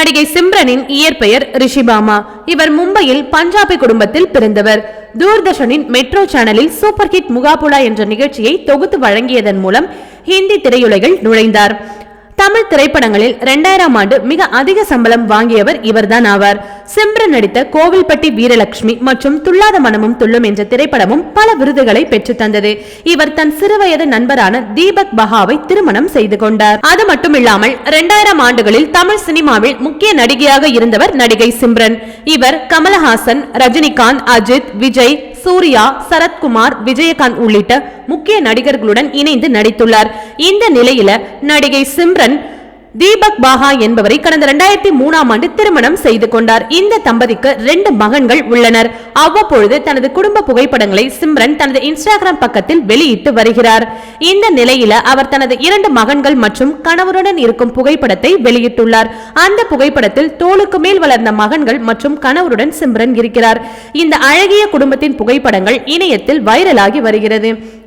நடிகை சிம்ரனின் இயற்பெயர் ரிஷிபாமா. இவர் மும்பையில் பஞ்சாபி குடும்பத்தில் பிறந்தவர். தூர்தர்ஷனின் மெட்ரோ சேனலில் சூப்பர் ஹிட் முகாபுலா என்ற நிகழ்ச்சியை தொகுத்து வழங்கியதன் மூலம் ஹிந்தி திரையுலகில் நுழைந்தார். தமிழ் திரைப்படங்களில் இரண்டாயிரம் ஆண்டு மிக அதிக சம்பளம் வாங்கியவர் இவர்தான் ஆவார். சிம்ரன் நடித்த கோவில்பட்டி வீரலட்சுமி மற்றும் துள்ளாத மனமும் துள்ளும் என்ற திரைப்படமும் பல விருதுகளை பெற்று தந்தது. இவர் தன் சிறுவயது நண்பரான தீபக் பஹாவை திருமணம் செய்து கொண்டார். அது மட்டுமில்லாமல் இரண்டாயிரம் ஆண்டுகளில் தமிழ் சினிமாவில் முக்கிய நடிகையாக இருந்தவர் நடிகை சிம்ரன் இவர் கமலஹாசன் ரஜினிகாந்த் அஜித் விஜய் சூர்யா சரத்குமார் விஜயகாந்த் உள்ளிட்ட முக்கிய நடிகர்களுடன் இணைந்து நடித்துள்ளார். இந்த நிலையில நடிகை சிம்ரன் தீபக் பாஹா என்பவரை கடந்த இரண்டாயிரத்தி மூணாம் ஆண்டு திருமணம் செய்து கொண்டார். இந்த தம்பதிக்கு ரெண்டு மகன்கள் உள்ளனர். அவ்வப்பொழுது தனது குடும்ப புகைப்படங்களை சிம்ரன் தனது இன்ஸ்டாகிராம் பக்கத்தில் வெளியிட்டு வருகிறார். இந்த நிலையில அவர் தனது இரண்டு மகன்கள் மற்றும் கணவருடன் இருக்கும் புகைப்படத்தை வெளியிட்டுள்ளார். அந்த புகைப்படத்தில் தோளுக்கு மேல் வளர்ந்த மகன்கள் மற்றும் கணவருடன் சிம்ரன் இருக்கிறார். இந்த அழகிய குடும்பத்தின் புகைப்படங்கள் இணையத்தில் வைரலாகி வருகிறது.